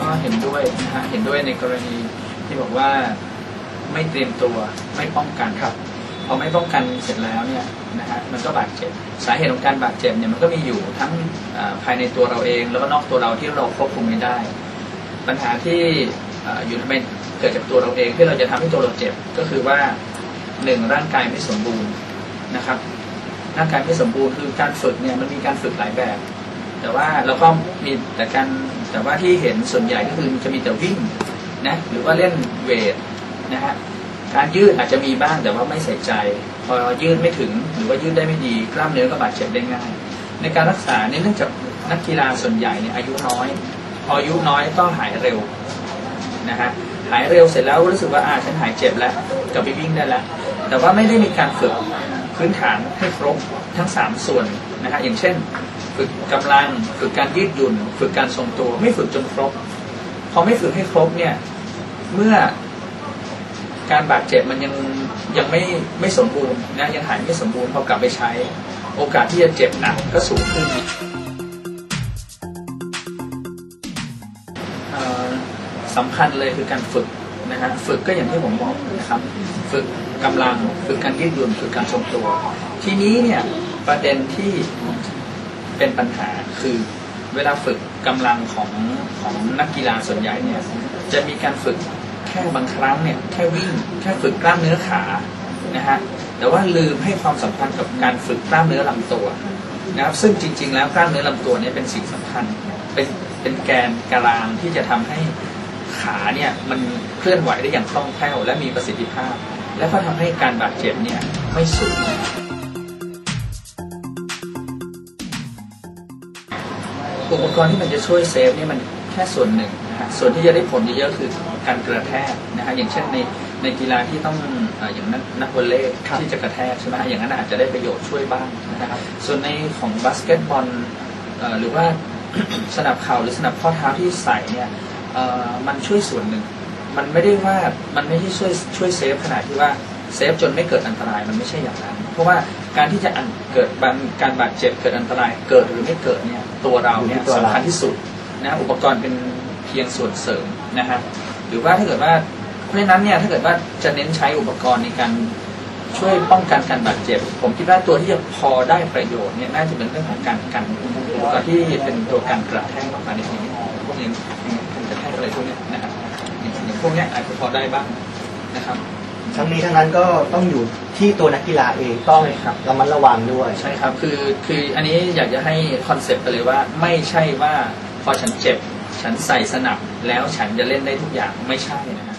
ก็เห็นด้วยนะฮะเห็นด้วยในกรณีที่บอกว่าไม่เตรียมตัวไม่ป้องกันครับพอไม่ป้องกันเสร็จแล้วเนี่ยนะฮะมันก็บาดเจ็บสาเหตุของการบาดเจ็บเนี่ยมันก็มีอยู่ทั้งอ่าภายในตัวเราเอง แล้วก็นอกตัวเราที่เราควบคุมไม่ได้ ปัญหาที่อ่าอยู่ทำไมเกิดจากตัวเราเองที่เราจะทำให้ตัวเราเจ็บก็คือว่าหนึ่งร่างกายไม่สมบูรณ์นะครับร่างกายไม่สมบูรณ์คือการฝึกเนี่ยมันมีการฝึกหลายแบบ แต่ว่าเราก็มีแต่การแต่ว่าที่เห็นส่วนใหญ่ก็คือจะมีแต่วิ่งนะหรือว่าเล่นเวทนะฮะการยืดอาจจะมีบ้างแต่ว่าไม่ใส่ใจ พอยืดไม่ถึงหรือว่ายืดได้ไม่ดีกล้ามเนื้อก็บาดเจ็บได้ง่าย ในการรักษาเนี่ยเนื่องจากนักกีฬาส่วนใหญ่เนี่ยอายุน้อยพออายุน้อยก็หายเร็วนะฮะหายเร็วเสร็จแล้วรู้สึกว่าอ่าฉันหายเจ็บแล้วกลับไปวิ่งได้แล้วแต่ว่าไม่ได้มีการฝึกพื้นฐานให้ครบทั้งสามส่วนนะฮะอย่างเช่น ฝึกกำลัง ฝึกการยืดหยุ่น ฝึกการทรงตัว ไม่ฝึกจนครบ พอไม่ฝึกให้ครบเนี่ย เมื่อการบาดเจ็บมันยังยังไม่ไม่สมบูรณ์นะยังหายไม่สมบูรณ์พอกลับไปใช้ โอกาสที่จะเจ็บหนักก็สูงขึ้นสำคัญเลยคือการฝึกนะฮะฝึกก็อย่างที่ผมบอกนะครับ ฝึกกำลัง ฝึกการยืดหยุ่นฝึกการทรงตัว ทีนี้เนี่ยประเด็นที่ เป็นปัญหาคือเวลาฝึกกำลังของของนักกีฬาส่วนใหญ่เนี่ยจะมีการฝึกแค่บางครั้งเนี่ยแค่วิ่งแค่ฝึกกล้ามเนื้อขานะฮะแต่ว่าลืมให้ความสำคัญกับการฝึกกล้ามเนื้อลำตัวนะครับซึ่งจริง ๆ แล้วกล้ามเนื้อลำตัวเนี่ยเป็นสิ่งสำคัญเป็นเป็นแกนกลางที่จะทำให้ขาเนี่ยมันเคลื่อนไหวได้อย่างคล่องแคล่วและมีประสิทธิภาพ และก็ทำให้การบาดเจ็บเนี่ยไม่สูง อุปกรณ์ที่มันจะช่วยเซฟเนี่ยมันแค่ส่วนหนึ่งนะฮะส่วนที่จะได้ผลเยอะๆคือการกระแทกนะฮะอย่างเช่นในในกีฬาที่ต้องเอ่ออย่างนักนักวอลเลย์ครับที่จะกระแทกใช่ไหมฮะอย่างนั้นอาจจะได้ประโยชน์ช่วยบ้างนะครับส่วนในของบาสเกตบอลเอ่อหรือว่า สนับเข่าหรือสนับข้อเท้าที่ใส่เนี่ยเอ่อมันช่วยส่วนหนึ่ง มันไม่ได้ว่ามันไม่ได้ช่วยช่วยเซฟขนาดที่ว่า เซฟจนไม่เกิดอันตรายมันไม่ใช่อย่างนั้น เพราะว่าการที่จะอันเกิดบางการบาดเจ็บเกิดอันตรายเกิดหรือไม่เกิดเนี่ยตัวเราเนี่ยอยู่ที่ตัวเราสำคัญที่สุดนะอุปกรณ์เป็นเพียงส่วนเสริมนะฮะหรือว่าถ้าเกิดว่าเพราะฉะนั้นเนี่ยถ้าเกิดว่าจะเน้นใช้อุปกรณ์ในการช่วยป้องกันการบาดเจ็บ ผมคิดว่าตัวที่จะพอได้ประโยชน์เนี่ยน่าจะเป็นเรื่องของการกันอุปกรณ์ที่เป็นตัวการกระแทกออกมาในทีนี้พวกนี้การกระแทกอะไรพวกเนี้ยนะครับอย่างอย่างพวกเนี้ยอาจจะพอได้บ้างนะครับ ทั้งนี้ทั้งนั้นก็ต้องอยู่ที่ตัวนักกีฬาเองต้องครับระมัดระวังด้วย ใช่ครับ คือคืออันนี้อยากจะให้คอนเซปต์ไปเลยว่าไม่ใช่ว่าพอฉันเจ็บ ฉันใส่สนับแล้วฉันจะเล่นได้ทุกอย่างไม่ใช่นะฮะ